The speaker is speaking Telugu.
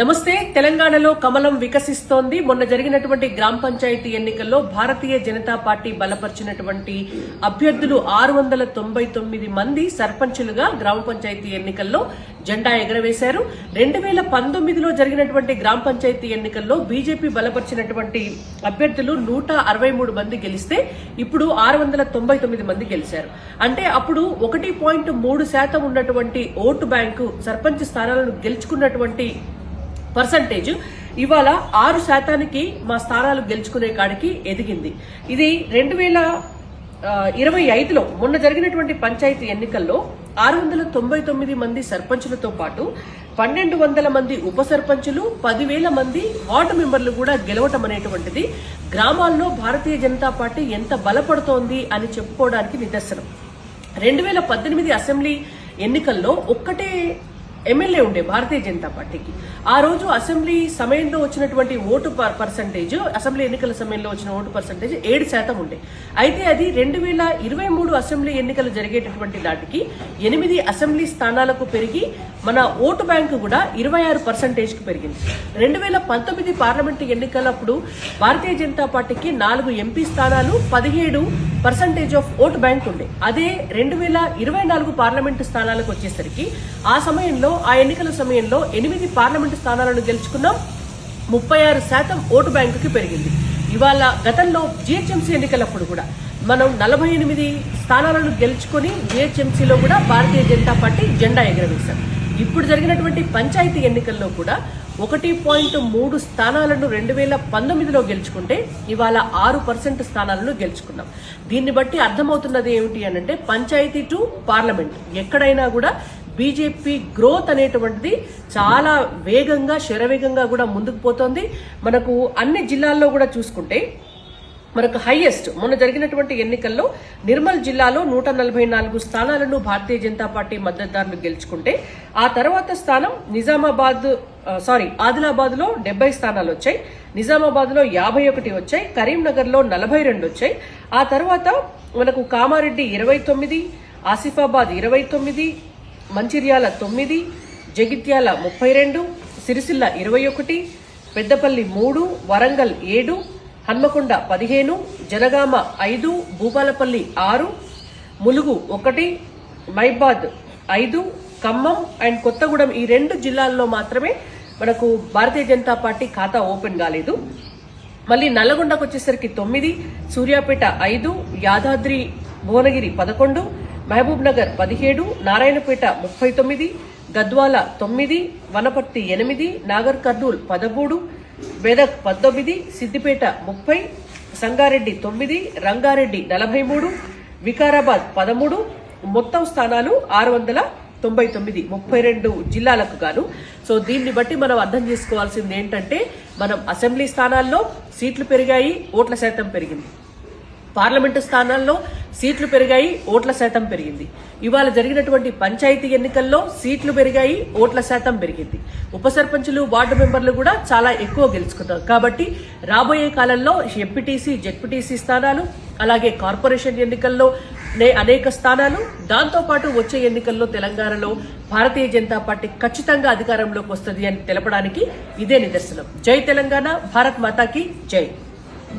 నమస్తే తెలంగాణలో కమలం వికసిస్తోంది. మొన్న జరిగినటువంటి గ్రామ పంచాయతీ ఎన్నికల్లో భారతీయ జనతా పార్టీ బలపరిచినటువంటి అభ్యర్థులు ఆరు వందల తొంభై తొమ్మిది మంది సర్పంచులుగా గ్రామ పంచాయతీ ఎన్నికల్లో జెండా ఎగరవేశారు. రెండు వేల పంతొమ్మిదిలో జరిగినటువంటి గ్రామ పంచాయతీ ఎన్నికల్లో బీజేపీ బలపరిచినటువంటి అభ్యర్థులు నూట అరవై మూడు మంది గెలిస్తే ఇప్పుడు ఆరు వందల తొంభై తొమ్మిది మంది గెలిచారు. అంటే అప్పుడు ఒకటి పాయింట్ మూడు శాతం ఉన్నటువంటి ఓటు బ్యాంకు సర్పంచ్ స్థానాలను గెలుచుకున్నటువంటి పర్సంటేజ్ ఇవాళ ఆరు శాతానికి మా స్థానాలు గెలుచుకునే కాడికి ఎదిగింది. ఇది రెండు వేల ఇరవై ఐదులో మొన్న జరిగినటువంటి పంచాయతీ ఎన్నికల్లో ఆరు వందల తొంభై తొమ్మిది మంది సర్పంచులతో పాటు పన్నెండు వందల మంది ఉప సర్పంచులు పదివేల మంది వార్డు మెంబర్లు కూడా గెలవటం అనేటువంటిది గ్రామాల్లో భారతీయ జనతా పార్టీ ఎంత బలపడుతోంది అని చెప్పుకోవడానికి నిదర్శనం. రెండు వేల పద్దెనిమిది అసెంబ్లీ ఎన్నికల్లో ఒక్కటే ఎమ్మెల్యే ఉండే భారతీయ జనతా పార్టీకి. ఆ రోజు అసెంబ్లీ సమయంలో వచ్చినటువంటి ఓటు పర్సంటేజ్ అసెంబ్లీ ఎన్నికల సమయంలో వచ్చిన ఓటు పర్సంటేజ్ ఏడు శాతం ఉండే. అయితే అది రెండు వేల ఇరవై మూడు అసెంబ్లీ ఎన్నికలు జరిగేటటువంటి నాటికి ఎనిమిది అసెంబ్లీ స్థానాలకు పెరిగి మన ఓటు బ్యాంకు కూడా ఇరవై ఆరు పర్సంటేజ్కి పెరిగింది. రెండు వేల పంతొమ్మిది పార్లమెంటు ఎన్నికలప్పుడు భారతీయ జనతా పార్టీకి నాలుగు ఎంపీ స్థానాలు పదిహేడు పర్సంటేజ్ ఆఫ్ ఓటు బ్యాంక్ ఉండే అదే రెండు వేల ఇరవై నాలుగు పార్లమెంటు స్థానాలకు వచ్చేసరికి ఆ సమయంలో ఆ ఎన్నికల సమయంలో ఎనిమిది పార్లమెంటు స్థానాలను గెలుచుకున్నాం. ముప్పై ఆరు శాతం ఓటు బ్యాంకుకి పెరిగింది. ఇవాళ గతంలో జిహెచ్ఎంసీ ఎన్నికలప్పుడు కూడా మనం నలభై ఎనిమిది స్థానాలను గెలుచుకొని జిహెచ్ఎంసీలో కూడా భారతీయ జనతా పార్టీ జెండా ఎగరవేశాం. ఇప్పుడు జరిగినటువంటి పంచాయతీ ఎన్నికల్లో కూడా ఒకటి పాయింట్ మూడు స్థానాలను రెండు వేల పంతొమ్మిదిలో గెలుచుకుంటే ఇవాళ ఆరు పర్సెంట్ స్థానాలను గెలుచుకున్నాం. దీన్ని బట్టి అర్థమవుతున్నది ఏమిటి అనంటే పంచాయతీ టు పార్లమెంట్. ఎక్కడైనా కూడా బీజేపీ గ్రోత్ అనేటువంటిది చాలా వేగంగా శరవేగంగా కూడా ముందుకు పోతోంది. మనకు అన్ని జిల్లాల్లో కూడా చూసుకుంటే మనకు హైయెస్ట్ మొన్న జరిగినటువంటి ఎన్నికల్లో నిర్మల్ జిల్లాలో నూట నలభై నాలుగు స్థానాలను భారతీయ జనతా పార్టీ మద్దతుదారులు గెలుచుకుంటే ఆ తర్వాత స్థానం నిజామాబాద్ సారీ ఆదిలాబాద్లో డెబ్బై స్థానాలు వచ్చాయి నిజామాబాద్లో యాభై ఒకటి వచ్చాయి కరీంనగర్లో నలభై రెండు వచ్చాయి. ఆ తర్వాత మనకు కామారెడ్డి ఇరవై తొమ్మిది ఆసిఫాబాద్ ఇరవై తొమ్మిది మంచిర్యాల తొమ్మిది జగిత్యాల ముప్పై రెండు సిరిసిల్ల ఇరవై ఒకటి పెద్దపల్లి మూడు వరంగల్ ఏడు హన్మకొండ పదిహేను జనగామ ఐదు భూపాలపల్లి ఆరు ములుగు ఒకటి మైబాద్ ఐదు ఖమ్మం అండ్ కొత్తగూడెం ఈ రెండు జిల్లాల్లో మాత్రమే మనకు భారతీయ జనతా పార్టీ ఖాతా ఓపెన్ కాలేదు. మళ్ళీ నల్లగొండకు వచ్చేసరికి తొమ్మిది సూర్యాపేట ఐదు యాదాద్రి భువనగిరి పదకొండు మహబూబ్ నగర్ పదిహేడు నారాయణపేట ముప్పై తొమ్మిది గద్వాల తొమ్మిది వనపర్తి ఎనిమిది నాగర్ కర్నూల్ పదమూడు మెదక్ పంతొమ్మిది సిద్దిపేట ముప్పై సంగారెడ్డి తొమ్మిది రంగారెడ్డి నలభై మూడు వికారాబాద్ పదమూడు మొత్తం స్థానాలు ఆరు వందల తొంభై తొమ్మిది ముప్పై రెండు జిల్లాలకు గాను. సో దీన్ని బట్టి మనం అర్థం చేసుకోవాల్సింది ఏంటంటే మనం అసెంబ్లీ స్థానాల్లో సీట్లు పెరిగాయి ఓట్ల శాతం పెరిగింది. పార్లమెంటు స్థానాల్లో సీట్లు పెరిగాయి ఓట్ల శాతం పెరిగింది. ఇవాళ జరిగినటువంటి పంచాయతీ ఎన్నికల్లో సీట్లు పెరిగాయి ఓట్ల శాతం పెరిగింది. ఉప సర్పంచులు వార్డు మెంబర్లు కూడా చాలా ఎక్కువ గెలుచుకున్నారు. కాబట్టి రాబోయే కాలంలో ఎంపీటీసీ జెడ్పీటీసీ స్థానాలు అలాగే కార్పొరేషన్ ఎన్నికల్లో నే- అనేక స్థానాలు దాంతోపాటు వచ్చే ఎన్నికల్లో తెలంగాణలో భారతీయ జనతా పార్టీ ఖచ్చితంగా అధికారంలోకి వస్తుంది అని తెలపడానికి ఇదే నిదర్శనం. జై తెలంగాణ భారత్ మాతాకి జై.